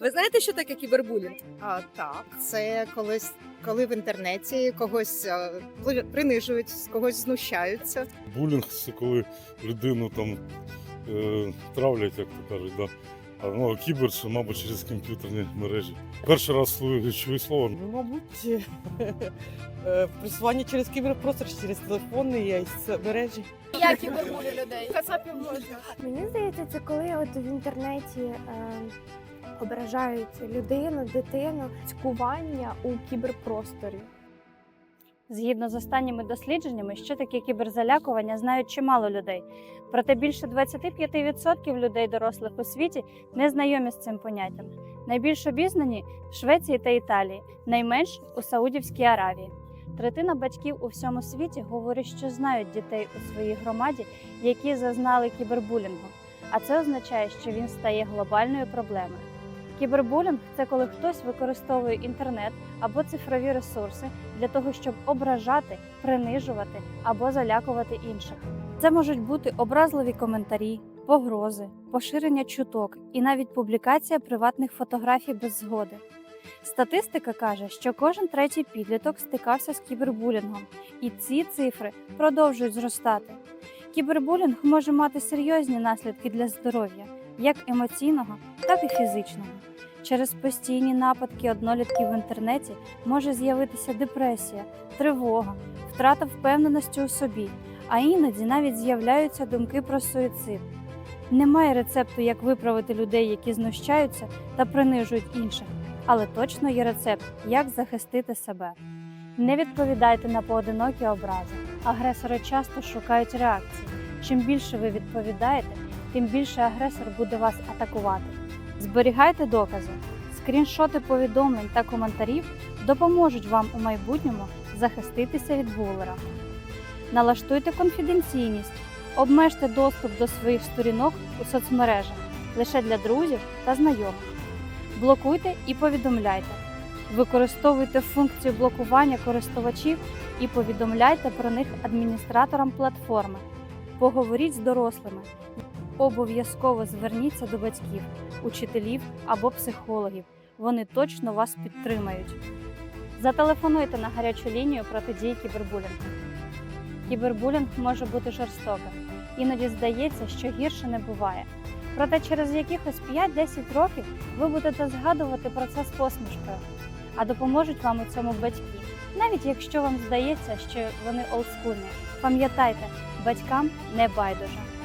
Ви знаєте, що таке кібербулінг? А, так, це колись, коли в інтернеті когось а, при- принижують, з когось знущаються. Булінг це коли людину там е, травлять, як то кажуть, да. А ну, а кібер це, мабуть, через комп'ютерні мережі. Перший раз чую- слово. Ну, мабуть, е, просування через кіберпростір, через телефони і мережі. Я кібербулю людей. Кацапів можна. Мені здається, це коли от в інтернеті е, ображають людину, дитину, цькування у кіберпросторі. Згідно з останніми дослідженнями, що таке кіберзалякування, знають чимало людей. Проте більше 25% людей дорослих у світі не знайомі з цим поняттям. Найбільш обізнані в Швеції та Італії, найменш у Саудівській Аравії. Третина батьків у всьому світі говорять, що знають дітей у своїй громаді, які зазнали кібербулінгу. А це означає, що він стає глобальною проблемою. Кібербулінг це коли хтось використовує інтернет або цифрові ресурси для того, щоб ображати, принижувати або залякувати інших. Це можуть бути образливі коментарі, погрози, поширення чуток і навіть публікація приватних фотографій без згоди. Статистика каже, що кожен третій підліток стикався з кібербулінгом, і ці цифри продовжують зростати. Кібербулінг може мати серйозні наслідки для здоров'я, як емоційного, так і фізичного. Через постійні нападки однолітків в інтернеті може з'явитися депресія, тривога, втрата впевненості у собі, а іноді навіть з'являються думки про суїцид. Немає рецепту, як виправити людей, які знущаються та принижують інших, але точно є рецепт, як захистити себе. Не відповідайте на поодинокі образи. Агресори часто шукають реакції. Чим більше ви відповідаєте, тим більше агресор буде вас атакувати. Зберігайте докази. Скріншоти повідомлень та коментарів допоможуть вам у майбутньому захиститися від булера. Налаштуйте конфіденційність, обмежте доступ до своїх сторінок у соцмережах лише для друзів та знайомих. Блокуйте і повідомляйте. Використовуйте функцію блокування користувачів і повідомляйте про них адміністраторам платформи. Поговоріть з дорослими. Обов'язково зверніться до батьків, учителів або психологів. Вони точно вас підтримають. Зателефонуйте на гарячу лінію протидії кібербулінгу. Кібербулінг може бути жорстоким. Іноді здається, що гірше не буває. Проте через якихось 5-10 років ви будете згадувати про це з посмішкою, а допоможуть вам у цьому батьки, навіть якщо вам здається, що вони олдскульні. Пам'ятайте, батькам не байдуже.